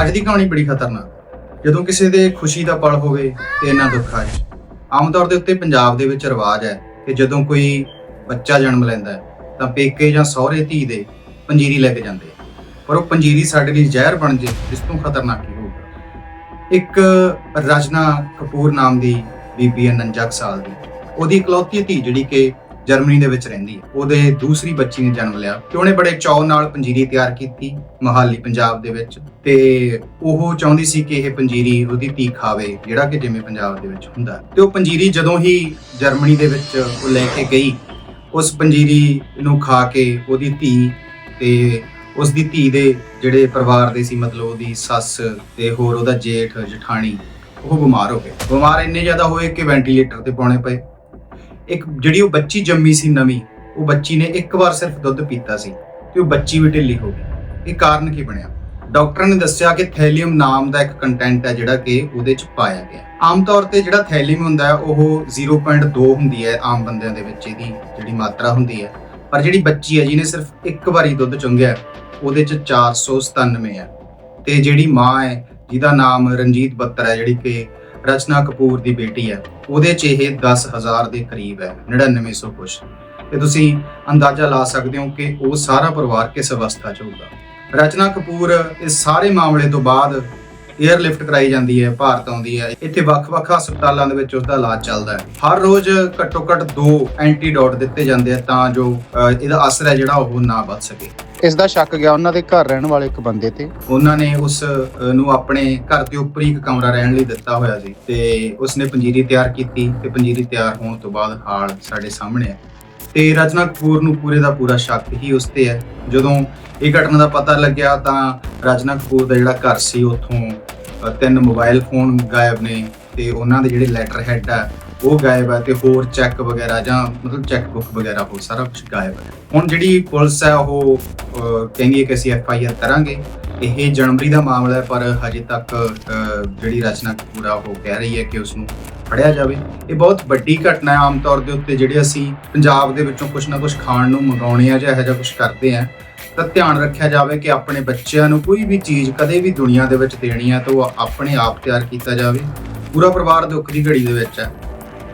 ਅੱਜ ਦੀ ਕਹਾਣੀ ਬੜੀ ਖਤਰਨਾਕ। ਜਦੋਂ ਕਿਸੇ ਦੇ ਖੁਸ਼ੀ ਦਾ ਪਲ ਹੋਵੇ ਤੇ ਇਹਨਾਂ ਆ 'ਚ। ਆਮ ਤੌਰ ਦੇ ਉੱਤੇ ਪੰਜਾਬ ਦੇ ਵਿੱਚ ਰਿਵਾਜ ਹੈ ਕਿ ਜਦੋਂ ਕੋਈ ਬੱਚਾ ਜਨਮ ਲੈਂਦਾ ਹੈ, ਤਾਂ ਪੇਕੇ ਜਾਂ ਸਹੁਰੇ ਧੀ ਦੇ ਪੰਜੀਰੀ ਲੈ ਕੇ ਜਾਂਦੇ ਪਰ ਉਹ ਪੰਜੀਰੀ ਸਾਡੇ ਲਈ ਜ਼ਹਿਰ ਬਣ ਜੇ ਇਸ ਤੋਂ ਖਤਰਨਾਕ ਕੀ ਹੋਊਗਾ। ਇੱਕ ਰਜਨਾ ਕਪੂਰ ਨਾਮ ਦੀ ਬੀਬੀ ਹੈ 49 ਸਾਲ ਦੀ। ਉਹਦੀ ਇਕਲੌਤੀ ਧੀ ਜਿਹੜੀ ਕਿ ਜਰਮਨੀ ਦੇ ਵਿੱਚ ਰਹਿੰਦੀ ਹੈ। ਉਹਦੇ ਦੂਸਰੀ ਬੱਚੀ ਨੇ ਜਨਮ ਲਿਆ। ਤੇ ਉਹਨੇ ਬੜੇ ਚਾਅ ਨਾਲ ਪੰਜੀਰੀ ਤਿਆਰ ਕੀਤੀ, ਮਹਾਲੀ, ਪੰਜਾਬ ਦੇ ਵਿੱਚ। ਤੇ ਉਹ ਚਾਹੁੰਦੀ ਸੀ ਕਿ ਇਹ ਪੰਜੀਰੀ ਉਹਦੀ ਧੀ ਖਾਵੇ, ਜਿਹੜਾ ਕਿ ਜਿਵੇਂ ਪੰਜਾਬ ਦੇ ਵਿੱਚ ਹੁੰਦਾ। ਤੇ ਉਹ ਪੰਜੀਰੀ ਜਦੋਂ ਹੀ ਜਰਮਨੀ ਦੇ ਵਿੱਚ ਉਹ ਲੈ ਕੇ ਗਈ, ਉਸ ਪੰਜੀਰੀ ਨੂੰ ਖਾ ਕੇ ਉਹਦੀ ਧੀ ਤੇ ਉਸ ਦੀ ਧੀ ਦੇ ਜਿਹੜੇ ਪਰਿਵਾਰ ਦੇ ਸੀ, ਮਤਲਬ ਉਹਦੀ ਸੱਸ ਤੇ ਹੋਰ ਉਹਦਾ ਜੇਠ, ਜਠਾਣੀ, ਉਹ ਬਿਮਾਰ ਹੋ ਗਏ। ਬਿਮਾਰ ਇੰਨੇ ਜ਼ਿਆਦਾ ਹੋਏ ਕਿ ਵੈਂਟੀਲੇਟਰ ਤੇ ਪਾਉਣੇ ਪਏ। ਇੱਕ ਜਿਹੜੀ ਉਹ ਬੱਚੀ ਜੰਮੀ ਸੀ ਨਵੀਂ, ਉਹ ਬੱਚੀ ਨੇ ਇੱਕ ਵਾਰ ਸਿਰਫ ਦੁੱਧ ਪੀਤਾ ਸੀ ਤੇ ਉਹ ਬੱਚੀ ਵੀ ਢਿੱਲੀ ਹੋ ਗਈ। ਇਹ ਕਾਰਨ ਕੀ ਬਣਿਆ? ਡਾਕਟਰ ਨੇ ਦੱਸਿਆ ਕਿ ਥੈਲੀਅਮ ਨਾਮ ਦਾ ਇੱਕ ਕੰਟੈਂਟ ਹੈ ਜਿਹੜਾ ਕਿ ਉਹਦੇ ਚ ਪਾਇਆ ਗਿਆ ਆਮ ਤੌਰ ਤੇ ਜਿਹੜਾ ਥੈਲੀਅਮ ਹੁੰਦਾ ਹੈ, ਉਹ 0.2 ਹੁੰਦੀ ਹੈ ਆਮ ਬੰਦਿਆਂ ਦੇ ਵਿੱਚ ਇਹਦੀ ਜਿਹੜੀ ਮਾਤਰਾ ਹੁੰਦੀ ਹੈ। ਪਰ ਜਿਹੜੀ ਬੱਚੀ ਹੈ, ਜਿਹਨੇ ਸਿਰਫ ਇੱਕ ਵਾਰੀ ਦੁੱਧ ਚੁੰਘਿਆ ਉਹਦੇ ਚ 497 ਹੈ। ਤੇ ਜਿਹੜੀ ਮਾਂ ਹੈ, ਜਿਹਦਾ ਨਾਮ ਰਣਜੀਤ ਬੱਤਰ ਹੈ, ਜਿਹੜੀ ਕਿ ਰਚਨਾ ਕਪੂਰ ਦੀ ਬੇਟੀ ਹੈ। ਉਹਦੇ ਚ ਇਹ 10000 ਦੇ ਕਰੀਬ ਹੈ। 9900 ਕੁਛ। ਤੇ ਤੁਸੀਂ ਅੰਦਾਜ਼ਾ ਲਾ ਸਕਦੇ ਹੋ ਕਿ ਉਹ ਸਾਰਾ ਪਰਿਵਾਰ ਕਿਸ ਅਵਸਥਾ 'ਚ ਹੋਊਗਾ? ਰਚਨਾ ਕਪੂਰ ਇਸ ਸਾਰੇ ਮਾਮਲੇ ਤੋਂ ਬਾਅਦ 에ਅਰ ਲਿਫਟ ਕਰਾਈ ਜਾਂਦੀ ਹੈ, ਭਾਰਤ ਆਉਂਦੀ ਹੈ। ਇੱਥੇ ਵੱਖ-ਵੱਖ ਹਸਪਤਾਲਾਂ ਦੇ ਵਿੱਚ ਉਸ ਦਾ ਇਲਾਜ ਚੱਲਦਾ ਹੈ। ਹਰ ਰੋਜ਼ ਘੱਟੋ-ਘੱਟ ਦੋ ਐਂਟੀਡੋਟ ਦਿੱਤੇ ਜਾਂਦੇ ਆ ਤਾਂ ਜੋ ਇਹਦਾ ਅਸਰ ਹੈ ਜਿਹੜਾ ਉਹ ਨਾ ਵੱਧ ਸਕੇ। ਇਸ ਦਾ ਸ਼ੱਕ ਗਿਆ ਉਹਨਾਂ ਦੇ ਘਰ ਰਹਿਣ ਵਾਲੇ ਇੱਕ ਬੰਦੇ ਤੇ। ਉਹਨਾਂ ਨੇ ਉਸ ਅਹ, ਨੂੰ ਆਪਣੇ ਘਰ ਦੇ ਉੱਪਰ ਹੀ ਇੱਕ ਕਮਰਾ ਰਹਿਣ ਲਈ ਦਿੱਤਾ ਹੋਇਆ ਸੀ ਤੇ ਉਸਨੇ ਪੰਜੀਰੀ ਤਿਆਰ ਕੀਤੀ ਤੇ ਪੰਜੀਰੀ ਤਿਆਰ ਹੋਣ ਤੋਂ ਬਾਅਦ ਹਾਲ ਸਾਡੇ ਸਾਹਮਣੇ ਹੈ ਤੇ ਰਚਨਾ ਕਪੂਰ ਨੂੰ ਪੂਰੇ ਦਾ ਪੂਰਾ ਸ਼ੱਕ ਹੀ ਉਸ ਤੇ ਹੈ। ਜਦੋਂ ਇਹ ਘਟਨਾ ਦਾ ਪਤਾ ਲੱਗਿਆ ਤਾਂ ਰਚਨਾ ਕਪੂਰ ਦਾ ਜਿਹੜਾ ਘਰ ਸੀ ਉੱਥੋਂ ਅਹ, ਤਿੰਨ ਮੋਬਾਈਲ ਫੋਨ ਗਾਇਬ ਨੇ ਤੇ ਉਹਨਾਂ ਦੇ ਜਿਹੜੇ ਲੈਟਰ ਹੈਡ ਆ ਉਹ ਗਾਇਬ ਹੈ ਤੇ ਹੋਰ ਚੈੱਕ ਵਗੈਰਾ ਜਾਂ ਮਤਲਬ ਚੈੱਕ ਬੁੱਕ ਵਗੈਰਾ ਹੋਰ ਸਾਰਾ ਕੁਝ ਗਾਇਬ ਹੈ ਹੁਣ ਜਿਹੜੀ ਪੁਲਿਸ ਹੈ ਉਹ ਕਹਿੰਦੀ ਹੈ ਕਿ ਅਸੀਂ ਐਫ ਆਈ ਆਰ ਕਰਾਂਗੇ। ਇਹ ਜਨਵਰੀ ਦਾ ਮਾਮਲਾ ਹੈ, ਪਰ ਹਜੇ ਤੱਕ ਜਿਹੜੀ ਰਚਨਾ ਕਪੂਰ ਆ ਉਹ ਕਹਿ ਰਹੀ ਹੈ ਕਿ ਉਸ ਨੂੰ ਫੜਿਆ ਜਾਵੇ। ਇਹ ਬਹੁਤ ਵੱਡੀ ਘਟਨਾ ਹੈ ਆਮ ਤੌਰ ਦੇ ਉੱਤੇ, ਜਿਹੜੇ ਅਸੀਂ ਪੰਜਾਬ ਦੇ ਵਿੱਚੋਂ ਕੁਝ ਨਾ ਕੁਝ ਖਾਣ ਨੂੰ ਮੰਗਾਉਣੇ ਆ ਜਾਂ ਇਹੋ ਜਿਹਾ ਕੁਝ ਕਰਦੇ ਆ, ਤਾਂ ਧਿਆਨ ਰੱਖਿਆ ਜਾਵੇ ਕਿ ਆਪਣੇ ਬੱਚਿਆਂ ਨੂੰ ਕੋਈ ਵੀ ਚੀਜ਼ ਕਦੇ ਵੀ ਦੁਨੀਆ ਦੇ ਵਿੱਚ ਦੇਣੀ ਆ ਤਾਂ ਉਹ ਆਪਣੇ ਆਪ ਤਿਆਰ ਕੀਤਾ ਜਾਵੇ। ਪੂਰਾ ਪਰਿਵਾਰ ਦੁੱਖ ਦੀ ਘੜੀ ਦੇ ਵਿੱਚ ਹੈ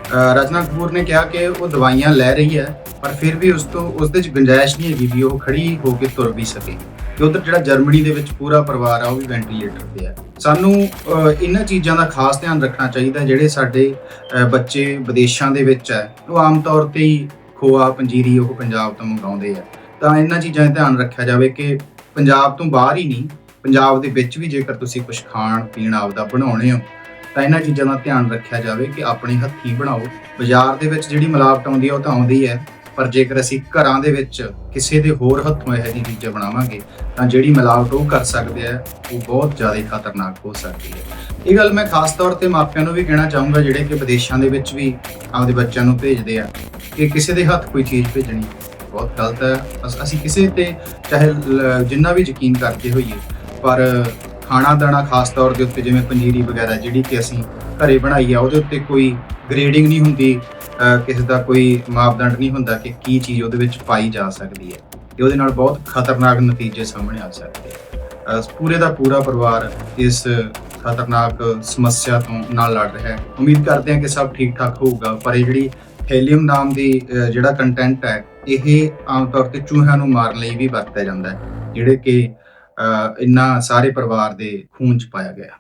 ਅਹ ਰਚਨਾ ਕਪੂਰ ਨੇ ਕਿਹਾ ਕਿ ਉਹ ਦਵਾਈਆਂ ਲੈ ਰਹੀ ਹੈ, ਪਰ ਫਿਰ ਵੀ ਉਸ ਤੋਂ, ਉਸ ਦੇ ਚ ਗੁੰਜਾਇਸ਼ ਨਹੀਂ ਹੈਗੀ ਵੀ ਉਹ ਖੜੀ ਹੋ ਕੇ ਤੁਰ ਵੀ ਸਕੇ। ਤੇ ਉਧਰ ਜਿਹੜਾ ਜਰਮਨੀ ਦੇ ਵਿੱਚ ਪੂਰਾ ਪਰਿਵਾਰ ਆ, ਉਹ ਵੀ ਵੈਂਟੀਲੇਟਰ ਤੇ ਆ। ਸਾਨੂੰ ਇਹਨਾਂ ਚੀਜ਼ਾਂ ਦਾ ਖਾਸ ਧਿਆਨ ਰੱਖਣਾ ਚਾਹੀਦਾ, ਜਿਹੜੇ ਸਾਡੇ ਬੱਚੇ ਵਿਦੇਸ਼ਾਂ ਦੇ ਵਿੱਚ ਹੈ, ਉਹ ਆਮ ਤੌਰ ਤੇ ਹੀ ਖੋਆ, ਪੰਜੀਰੀ ਉਹ ਪੰਜਾਬ ਤੋਂ ਮੰਗਾਉਂਦੇ ਆ। ਤਾਂ ਇਹਨਾਂ ਚੀਜ਼ਾਂ ਦਾ ਧਿਆਨ ਰੱਖਿਆ ਜਾਵੇ ਕਿ ਪੰਜਾਬ ਤੋਂ ਬਾਹਰ ਹੀ ਨਹੀਂ, ਪੰਜਾਬ ਦੇ ਵਿੱਚ ਵੀ ਜੇਕਰ ਤੁਸੀਂ ਕੁਝ ਖਾਣ ਪੀਣ ਆਪਦਾ ਬਣਾਉਣੇ ਹੋ ਤਾਂ ਇਹਨਾਂ ਚੀਜ਼ਾਂ ਦਾ ਧਿਆਨ ਰੱਖਿਆ ਜਾਵੇ ਕਿ ਆਪਣੇ ਹੱਥੀਂ ਬਣਾਓ। ਬਾਜ਼ਾਰ ਦੇ ਵਿੱਚ ਜਿਹੜੀ ਮਿਲਾਵਟ ਆਉਂਦੀ ਹੈ ਉਹ ਤਾਂ ਆਉਂਦੀ ਹੈ, ਪਰ ਜੇਕਰ ਅਸੀਂ ਘਰਾਂ ਦੇ ਵਿੱਚ ਕਿਸੇ ਦੇ ਹੋਰ ਹੱਥੋਂ ਇਹੋ ਜਿਹੀ ਚੀਜ਼ਾਂ ਬਣਾਵਾਂਗੇ, ਤਾਂ ਜਿਹੜੀ ਮਿਲਾਵਟ ਉਹ ਕਰ ਸਕਦੇ ਆ, ਉਹ ਬਹੁਤ ਜ਼ਿਆਦਾ ਖਤਰਨਾਕ ਹੋ ਸਕਦੀ ਹੈ। ਇਹ ਗੱਲ ਮੈਂ ਖਾਸ ਤੌਰ ਤੇ ਮਾਪਿਆਂ ਨੂੰ ਵੀ ਕਹਿਣਾ ਚਾਹੂੰਗਾ, ਜਿਹੜੇ ਕਿ ਵਿਦੇਸ਼ਾਂ ਦੇ ਵਿੱਚ ਵੀ ਆਪਦੇ ਬੱਚਿਆਂ ਨੂੰ ਭੇਜਦੇ ਆ, ਕਿ ਕਿਸੇ ਦੇ ਹੱਥ ਕੋਈ ਚੀਜ਼ ਭੇਜਣੀ ਬਹੁਤ ਗਲਤ ਹੈ। ਅਸੀਂ ਕਿਸੇ ਤੇ ਚਾਹੇ ਜਿੰਨਾ ਵੀ ਯਕੀਨ ਕਰਦੇ ਹੋਈਏ, ਪਰ ਖਾਣਾ ਦਾਣਾ ਖਾਸ ਤੌਰ ਦੇ ਉੱਤੇ ਜਿਵੇਂ ਪੰਜੀਰੀ ਵਗੈਰਾ ਜਿਹੜੀ ਕਿ ਅਸੀਂ ਘਰੇ ਬਣਾਈ ਆ, ਉਹਦੇ ਉੱਤੇ ਕੋਈ ਗ੍ਰੇਡਿੰਗ ਨਹੀਂ ਹੁੰਦੀ ਕਿਸੇ ਦਾ ਕੋਈ ਮਾਪਦੰਡ ਨਹੀਂ ਹੁੰਦਾ ਕਿ ਕੀ ਚੀਜ਼ ਉਹਦੇ ਵਿੱਚ ਪਾਈ ਜਾ ਸਕਦੀ ਹੈ ਤੇ ਉਹਦੇ ਨਾਲ ਬਹੁਤ ਖਤਰਨਾਕ ਨਤੀਜੇ ਸਾਹਮਣੇ ਆ ਸਕਦੇ ਪੂਰੇ ਦਾ ਪੂਰਾ ਪਰਿਵਾਰ ਇਸ ਖਤਰਨਾਕ ਸਮੱਸਿਆ ਤੋਂ ਨਾਲ ਲੜ ਰਿਹਾ ਹੈ। ਉਮੀਦ ਕਰਦੇ ਹਾਂ ਕਿ ਸਭ ਠੀਕ ਠਾਕ ਹੋਊਗਾ, ਪਰ ਇਹ ਜਿਹੜੀ ਥੈਲੀਅਮ ਨਾਮ ਦੀ ਜਿਹੜਾ ਕੰਟੈਂਟ ਹੈ, ਇਹ ਆਮ ਤੌਰ ਤੇ ਚੂਹਿਆਂ ਨੂੰ ਮਾਰਨ ਲਈ ਵੀ ਵਰਤਿਆ ਜਾਂਦਾ ਹੈ, ਜਿਹੜੇ ਕਿ ਅਹ ਇਨ੍ਹਾਂ ਸਾਰੇ ਪਰਿਵਾਰ ਦੇ ਖੂਨ ਚ ਪਾਇਆ ਗਿਆ।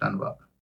ਧੰਨਵਾਦ।